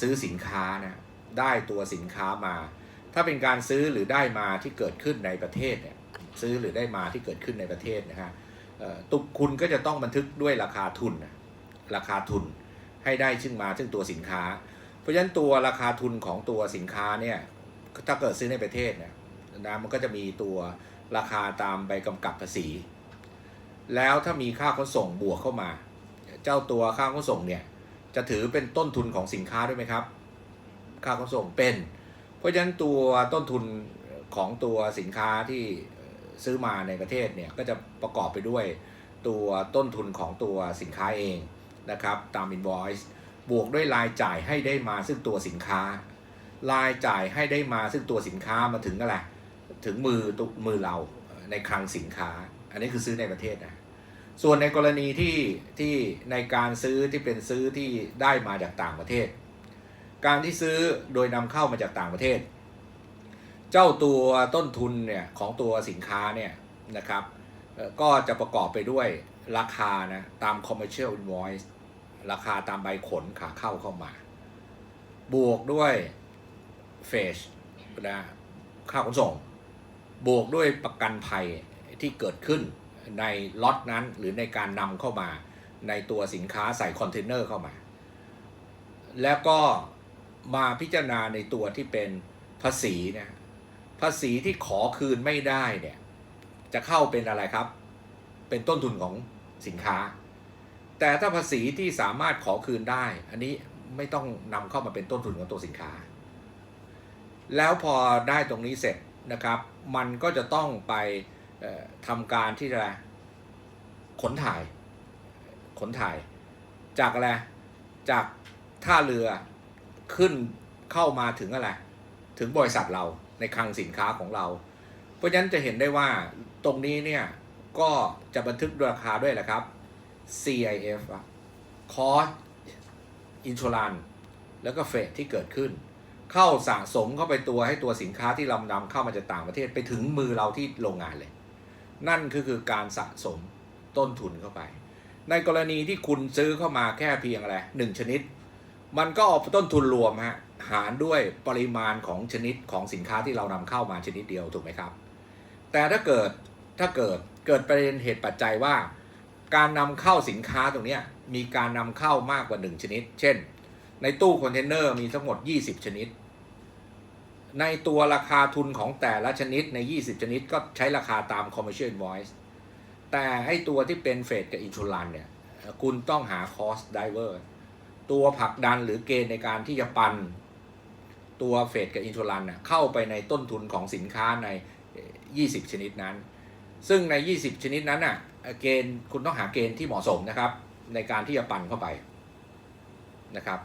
ซื้อสินค้านะได้ตัวสินค้ามา ถ้าเป็นการซื้อหรือได้มาที่เกิดขึ้นในประเทศเนี่ยซื้อหรือได้มาที่เกิดขึ้นในประเทศนะฮะตุกคุณก็จะต้องบันทึกด้วยราคาทุน ราคาทุนให้ได้ซึ่งมาซึ่งตัวสินค้า เพราะฉะนั้นตัวราคาทุนของตัวสินค้าเนี่ยถ้าเกิดซื้อในประเทศเนี่ยนะมันก็จะมีตัวราคาตามใบกำกับภาษี แล้วถ้ามีค่าขนส่งบวกเข้ามา เจ้าตัวค่าขนส่งเนี่ย จะถือเป็นต้นทุนของสินค้าด้วยไหมครับ ค่าขนส่งเป็น เพราะฉะนั้นตัวต้นทุนของตัวสินค้าที่ซื้อมาในประเทศเนี่ยก็จะประกอบไปด้วยตัวต้นทุนของตัวสินค้าเองนะครับตาม invoice บวกด้วยรายจ่ายให้ได้มาซึ่งตัวสินค้า รายจ่ายให้ได้มาซึ่งตัวสินค้ามาถึงอะไรถึงมือตุมือเราในคลังสินค้า อันนี้คือซื้อในประเทศนะ ส่วนในกรณีที่ที่ในการซื้อที่เป็นซื้อที่ได้มาจากต่างประเทศ การที่ซื้อโดยนำเข้ามาจากต่างประเทศ เจ้าตัวต้นทุนเนี่ยของตัวสินค้าเนี่ยนะครับก็จะประกอบไปด้วยราคานะตาม commercial invoice ราคาตามใบขนขาเข้าเข้ามา บวกด้วยเฟชนะค่าขนส่ง บวกด้วยประกันภัยที่เกิดขึ้น ในล็อตนั้นหรือในการนำเข้ามาในตัวสินค้าใส่คอนเทนเนอร์เข้ามา แล้วก็มาพิจารณาในตัวที่เป็นภาษีนี่ยภาษีที่ขอคืนไม่ได้เนี่ยจะเข้าเป็นอะไรครับ เป็นต้นทุนของสินค้า แต่ถ้าภาษีที่สามารถขอคืนได้ อันนี้ไม่ต้องนำเข้ามาเป็นต้นทุนของตัวสินค้า แล้วพอได้ตรงนี้เสร็จนะครับ มันก็จะต้องไป ทำการที่จะขนถ่าย ขนถ่าย จากอะไร จากท่าเรือขึ้นเข้ามาถึงอะไร ถึงบริษัทเราในคลังสินค้าของเรา เพราะฉะนั้นจะเห็นได้ว่าตรงนี้เนี่ย ก็จะบันทึกราคาด้วยแหละครับ CIF Cost Insurance แล้วก็เฟดที่เกิดขึ้น เข้าสะสมเข้าไปตัวให้ตัวสินค้าที่เรานำเข้ามาจากต่างประเทศไปถึงมือเราที่โรงงานเลย นั่นคือคือการสะสมต้นทุนเข้าไป ในกรณีที่คุณซื้อเข้ามาแค่เพียงอะไรหนึ่งชนิด มันก็เอาต้นทุนรวมฮะหารด้วยปริมาณของชนิดของสินค้าที่เรานำเข้ามาชนิดเดียวถูกไหมครับ แต่ถ้าเกิดถ้าเกิดเกิดประเด็นเหตุปัจจัยว่า การนำเข้าสินค้าตรงนี้มีการนำเข้ามากกว่า 1 ชนิด เช่น ในตู้คอนเทนเนอร์มีทั้งหมด 20 ชนิด ในตัวราคาทุนของแต่ละชนิดใน 20 ชนิดก็ใช้ราคาตาม commercial invoice แต่ให้ตัวที่เป็นเฟดกับอินชูรันเนี่ยคุณต้องหา cost driver ตัวผลักดันหรือเกณฑ์ในการที่จะปันตัวเฟดกับอินชูรันน่ะเข้าไปในต้นทุนของสินค้าใน 20 ชนิดนั้น ซึ่งใน 20 ชนิดนั้นน่ะเกณฑ์คุณต้องหาเกณฑ์ที่เหมาะสมนะครับ ในการที่จะปันเข้าไปนะครับ